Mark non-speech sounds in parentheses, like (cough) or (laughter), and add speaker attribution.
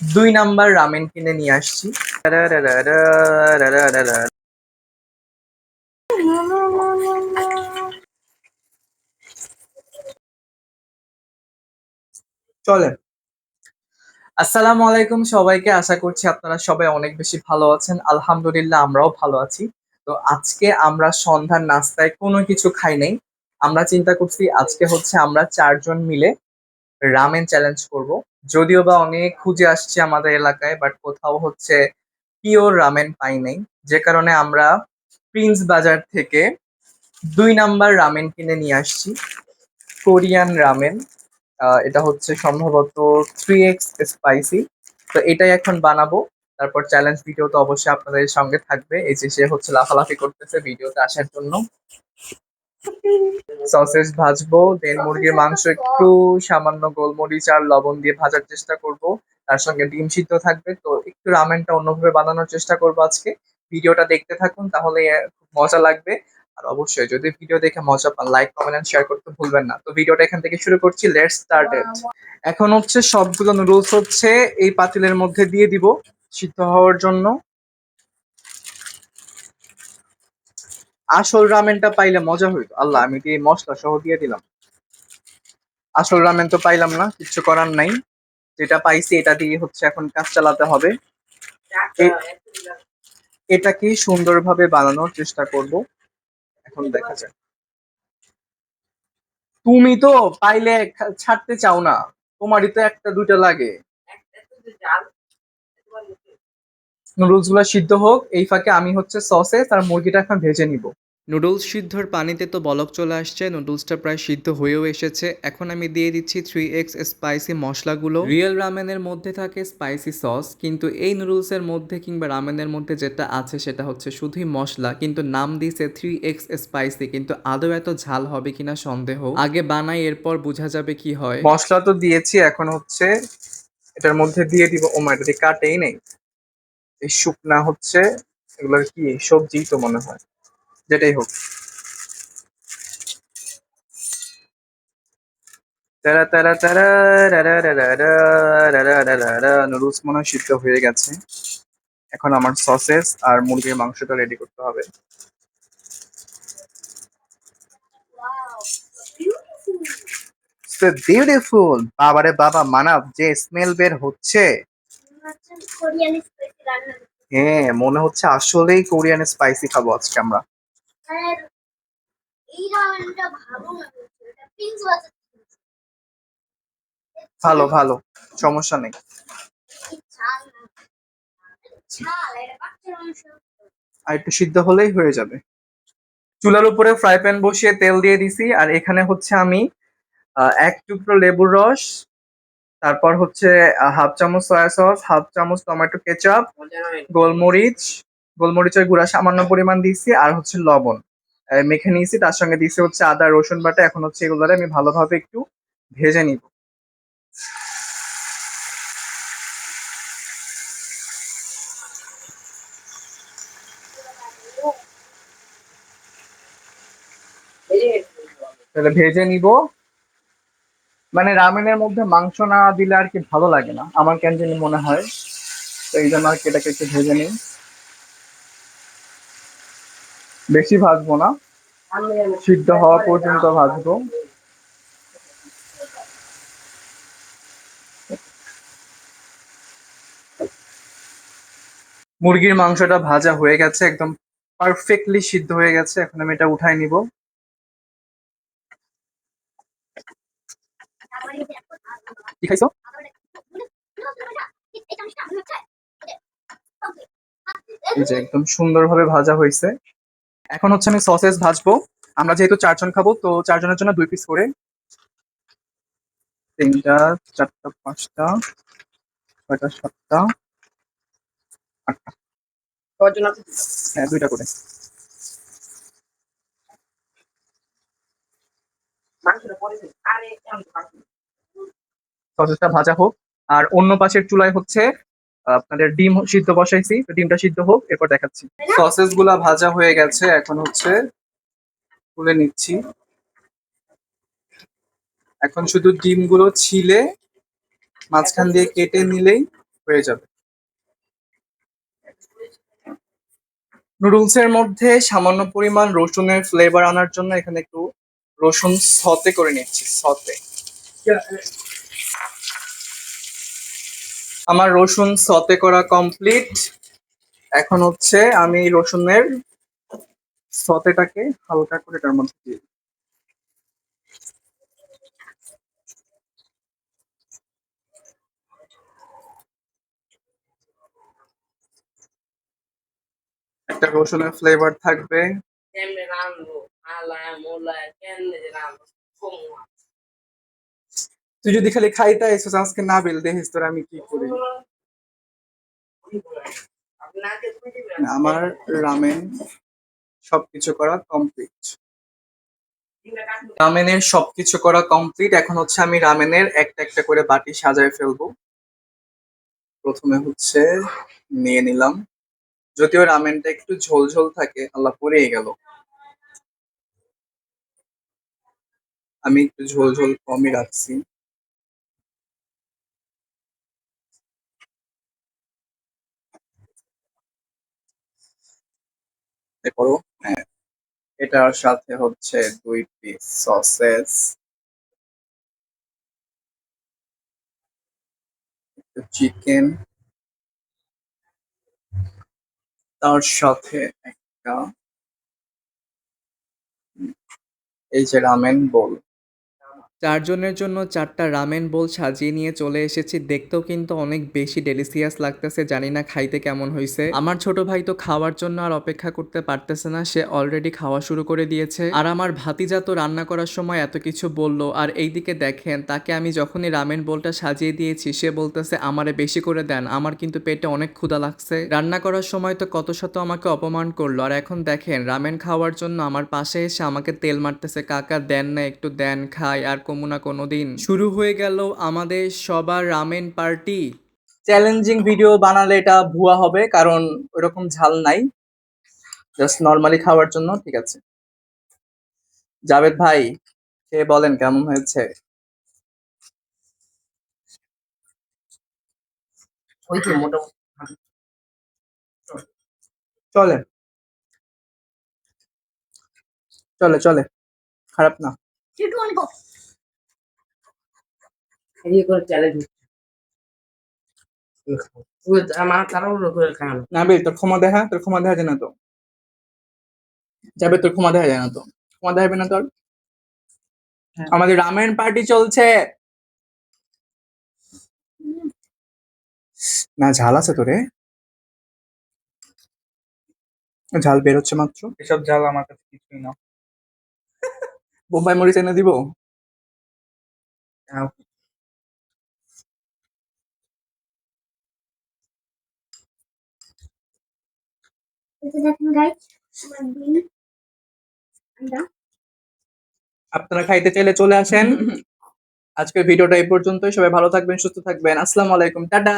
Speaker 1: দুই number ramen কিনে নিয়ে আসছি। চলেন। আসসালামু আলাইকুম সবাইকে, আশা করছি আপনারা সবাই অনেক বেশি ভালো আছেন। আলহামদুলিল্লাহ আমরাও ভালো আছি। তো আজকে আমরা সন্ধ্যার নাস্তায় কোনো কিছু খাই নাই। আমরা চিন্তা করছি আজকে হচ্ছে আমরা চারজন মিলে রামেন চ্যালেঞ্জ করব। যদিও বা অনেক খুঁজে আসছি আমাদের এলাকায় বাট কোথাও হচ্ছে পিওর রামেন পাই নাই। যে কারণে আমরা প্রিন্স বাজার থেকে দুই নাম্বার রামেন কিনে নিয়ে আসছি। কোরিয়ান রামেন এটা হচ্ছে সম্ভবত থ্রি এক্স স্পাইসি তো এটাই এখন বানাবো। তারপর চ্যালেঞ্জ ভিডিও তো অবশ্যই আপনাদের সঙ্গে থাকবে। এই যে সে হচ্ছে লাফালাফি করতেছে ভিডিওতে আসার জন্য। সসেজ ভাজবো দেন মুরগির মাংস একটু সামান্য গোলমরিচ আর লবণ দিয়ে ভাজার চেষ্টা করব। তার সঙ্গে ডিম সিদ্ধ থাকবে। তো একটু রামেনটা অন্যভাবে বানানোর চেষ্টা করব আজকে। ভিডিওটা দেখতে থাকুন তাহলে খুব মজা লাগবে। আর অবশ্যই যদি ভিডিও দেখে মজা পান লাইক কমেন্ট এন্ড শেয়ার করতে ভুলবেন না। তো ভিডিওটা এখান থেকে শুরু করছি। লেটস স্টার্ট এখন হচ্ছে সবগুলো নুডলস হচ্ছে এই পাতিলের মধ্যে দিয়ে দিব সিদ্ধ হওয়ার জন্য। আসল রামেনটা পাইলে মজা হইতো। আল্লাহ, আমি কি মশলা সহ দিয়ে দিলাম? আসল রামেন তো পাইলাম না কিছু করার নাই। যেটা পাইছি এটা দিয়ে হচ্ছে এখন কাজ চালাতে হবে। এটাকে সুন্দরভাবে বানানোর চেষ্টা করব? এখন দেখা যাক। তুমি তো পাইলে ছাড়তে চাও না। তোমারই তো একটা, দুইটা লাগে। নুডলসগুলো সিদ্ধ হোক এই ফাঁকে আমি হচ্ছে সসে তার মুরগিটা এখন ভেজে নিব।
Speaker 2: নুডলস সিদ্ধর পানিতে তো বলক চলে আসছে নুডলসটা প্রায় সিদ্ধ হয়েও এসেছে। এখন আমি দিয়ে দিচ্ছি থ্রি এক্স স্পাইসি মশলাগুলো। রিয়েল রামেনের মধ্যে থাকে স্পাইসি সস কিন্তু এই নুডলসের মধ্যে কিংবা রামেনের মধ্যে যেটা আছে সেটা হচ্ছে শুধুই মশলা কিন্তু নাম দিয়েছে থ্রি এক্স স্পাইসি কিন্তু আদৌ এত ঝাল হবে কিনা সন্দেহ। আগে বানাই এরপর বোঝা যাবে কি হয়।
Speaker 1: মশলা তো দিয়েছি এখন হচ্ছে এটার মধ্যে দিয়ে দিব। ও মা এটা কাটেই নেই। এই শুকনা হচ্ছে এগুলোর কি সবজি তো মনে হয় যেটাই হোক তারা তারা তারা নুডলস মনে হয় সিদ্ধ হয়ে গেছে এখন আমার সসেস আর মুরগির মাংসটা রেডি করতে হবে বিউটিফুল বাবারে বাবা মানব যে স্মেল বের হচ্ছে হ্যাঁ মনে হচ্ছে আসলেই কোরিয়ান স্পাইসি খাব আজকে আমরা।
Speaker 3: আর ভালো
Speaker 1: ভালো সমস্যা নেই। আর একটু সিদ্ধ হলেই হয়ে যাবে। চুলার উপরে ফ্রাই প্যান বসিয়ে তেল দিয়ে দিছি আর এখানে হচ্ছে আমি এক টুকরো লেবুর রস তারপর হচ্ছে হাফ চামচ সয়া সস হাফ চামচ টমেটো কেচাপ গোলমরিচ, গোলমরিচের গুঁড়া সামান্য পরিমাণ দিয়েছি, আর হচ্ছে লবণ। মেখে নিয়েছি, তার সঙ্গে দিয়েছি হচ্ছে আদা, রসুন বাটা, এখন হচ্ছে এগুলোরে আমি ভালোভাবে একটু ভেজে নিব। তাহলে ভেজে নিব। মানে রামেনের মধ্যে মাংস না দিলে আর কি ভালো লাগে না, আমার কেন জানি মনে হয়। তো এই জন্য আর কি এটাকে একটু ভেজে নিই। বেশি ভাজবো না, সিদ্ধ হওয়া পর্যন্ত ভাজবো। মুরগির মাংসটা ভাজা হয়ে গেছে, একদম পারফেক্টলি সিদ্ধ হয়ে গেছে, এখন আমি এটা উঠাই নিব
Speaker 3: তারপরে এই যে এখন
Speaker 1: কি খাইছো এই যে একদম সুন্দরভাবে ভাজা হয়েছে। এখন হচ্ছে আমি সসেস ভাজবো। আমরা যেহেতু চারজন খাব তো চারজনের জন্য দুই পিস করে। তিনটা চারটা পাঁচটা ছয়টা সাতটা আটটা। হ্যাঁ দুইটা করে। সসেসটা ভাজা হোক। আর অন্য পাশের চুলায় হচ্ছে, আপনাদের ডিম সিদ্ধ বসাইছি ডিমটা সিদ্ধ হোক, এরপর দেখাচ্ছি। সসেসগুলা ভাজা হয়ে গেছে, এখন হচ্ছে তুলে নিচ্ছি। এখন শুধু ডিমগুলো ছিলে মাঝখান দিয়ে কেটে নিলেই হয়ে যাবে। নুডলস এর মধ্যে সামান্য পরিমাণ রসুনের ফ্লেভার আনার জন্য এখানে একটু রসুন সতে করে নিচ্ছি, সতে। আমার রসুন সতে করা কমপ্লিট এখন হচ্ছে আমি রসুনের সতেটাকে হালকা করে তার মধ্যে দিয়ে। একটা রসুনের ফ্লেভার থাকবে। তুই যদি খালি খাইতে আইসস আজকে না বেল দেখিস তোর আমি কি করি? আমার রামেন সবকিছু করা কমপ্লিট রামেনের সবকিছু করা কমপ্লিট এখন হচ্ছে আমি রামেনের একটা একটা করে বাটি সাজায় ফেলব। প্রথমে হচ্ছে নিয়ে নিলাম। যদিও রামেনটা একটু ঝোল ঝোল থাকে, আল্লাহ পরেই গেল। আমি একটু ঝোল ঝোল কমই রাখছি। এ করো। হ্যাঁ এটার সাথে হচ্ছে দুই পিস সসেস চিকেন তার সাথে একটা, এই যে রামেন বোল
Speaker 2: চারজনের জন্য চারটা রামেন বোল সাজিয়ে নিয়ে চলে এসেছি। দেখতেও কিন্তু অনেক বেশি ডেলিসিয়াস লাগতেছে, জানি না খাইতে কেমন হয়েছে আমার ছোট ভাই তো খাওয়ার জন্য আর অপেক্ষা করতে পারতেছে না, সে অলরেডি খাওয়া শুরু করে দিয়েছে। আর আমার ভাতিজা তো রান্না করার সময় এত কিছু বলল, আর এইদিকে দেখেন, তাকে আমি যখনই রামেন বোলটা সাজিয়ে দিয়েছি, সে বলতেছে, আমারে বেশি করে দেন, আমার কিন্তু পেটে অনেক ক্ষুধা লাগছে। রান্না করার সময় তো কত শত আমাকে অপমান করল, আর এখন দেখেন, রামেন খাওয়ার জন্য আমার পাশে এসে আমাকে তেল মারতেছে, কাকা, দেন না, একটু দেন, খাই। আর কমু না কোনোদিন। শুরু হয়ে গেল আমাদের সবার রামেন পার্টি।
Speaker 1: চ্যালেঞ্জিং ভিডিও বানালে এটা ভুয়া হবে কারণ ওইরকম ঝাল নাই। জাস্ট নর্মালি খাওয়ার জন্য ঠিক আছে। জাভেদ ভাই খেয়ে বলেন কেমন হয়েছে?
Speaker 4: ওই তো মোটামুটি
Speaker 1: চলে। চলে চলে। খারাপ না।
Speaker 4: ইয়ে করে চ্যালেঞ্জ আমার তাড়াহুড়ো করে খাওয়ানো
Speaker 1: না। বে তোর ক্ষমা দেখা তোর ক্ষমা দেখা যায় না তো? যাবে তোর ক্ষমা দেখা যায় না তো? ক্ষমা দেখাবে না তোর?
Speaker 4: হ্যাঁ।
Speaker 1: আমাদের রামায়ণ পার্টি চলছে। না ঝাল আছে তোরে। ঝাল বেরোচ্ছে মাত্র।
Speaker 5: এসব ঝাল আমার কাছে কিছুই না।
Speaker 1: বোম্বাই মরিচ এনে দিব।
Speaker 3: দেখেন গাইস আমার ডিম আন্ডা
Speaker 1: আপনারা খাইতে চাইলে চলে আসেন। (laughs) আজকের ভিডিওটা এই পর্যন্তই। সবাই ভালো থাকবেন সুস্থ থাকবেন। আসসালামু আলাইকুম। টাটা!